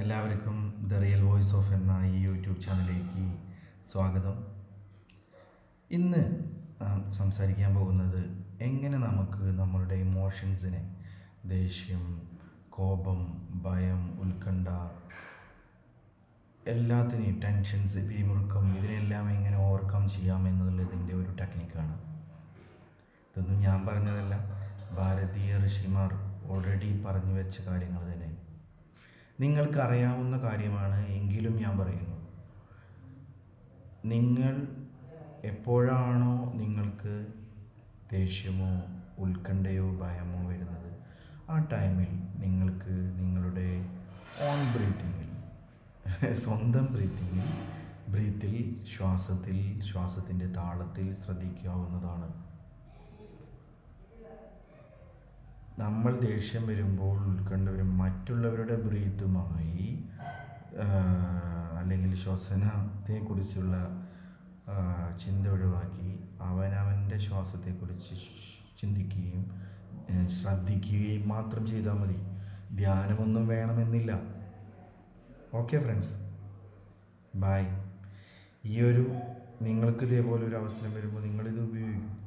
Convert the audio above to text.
എല്ലാവർക്കും the real voice of എന്ന ഈ യൂട്യൂബ് ചാനലിലേക്ക് സ്വാഗതം. ഇന്ന് സംസാരിക്കാൻ പോകുന്നത് എങ്ങനെ നമുക്ക് നമ്മളുടെ ഇമോഷൻസിനെ ദേഷ്യം കോപം ഭയം ഉത്കണ്ഠ എല്ലാത്തിനെയും ടെൻഷൻസ് പിരിമുറുക്കം ഇതിനെല്ലാം എങ്ങനെ ഓവർകം ചെയ്യാം എന്നുള്ളതിന്റെ ഒരു ടെക്നിക്കാണ്. ഇതൊന്നും ഞാൻ പറഞ്ഞതല്ല. ഭാരതീയ ഋഷിമാർ ഓൾറെഡി പറഞ്ഞു വെച്ച കാര്യങ്ങൾ തന്നെ. നിങ്ങൾക്കറിയാവുന്ന കാര്യമാണ് എങ്കിലും ഞാൻ പറയുന്നു. നിങ്ങൾ എപ്പോഴാണോ നിങ്ങൾക്ക് ദേഷ്യമോ ഉത്കണ്ഠയോ ഭയമോ വരുന്നത് ആ ടൈമിൽ നിങ്ങൾക്ക് നിങ്ങളുടെ ഓൺ ബ്രീത്തിങ്ങിൽ സ്വന്തം ബ്രീത്തിങ്ങിൽ ബ്രീത്തിൽ ശ്വാസത്തിൽ ശ്വാസത്തിന്റെ താളത്തിൽ ശ്രദ്ധിക്കാവുന്നതാണ്. നമ്മൾ ദേഷ്യം വരുമ്പോൾ ഉത്കണ്ഠ മറ്റുള്ളവരുടെ ബ്രീത്തുമായി അല്ലെങ്കിൽ ശ്വസനത്തെക്കുറിച്ചുള്ള ചിന്ത ഒഴിവാക്കി അവനവന്റെ ശ്വാസത്തെക്കുറിച്ച് ചിന്തിക്കുകയും ശ്രദ്ധിക്കുകയും മാത്രം ചെയ്താൽ മതി. ധ്യാനമൊന്നും വേണമെന്നില്ല. Okay friends. ബായ് ഈ ഒരു നിങ്ങൾക്ക് ഇതേപോലെ ഒരു അവസരം വരുമ്പോൾ നിങ്ങളിത് ഉപയോഗിക്കും.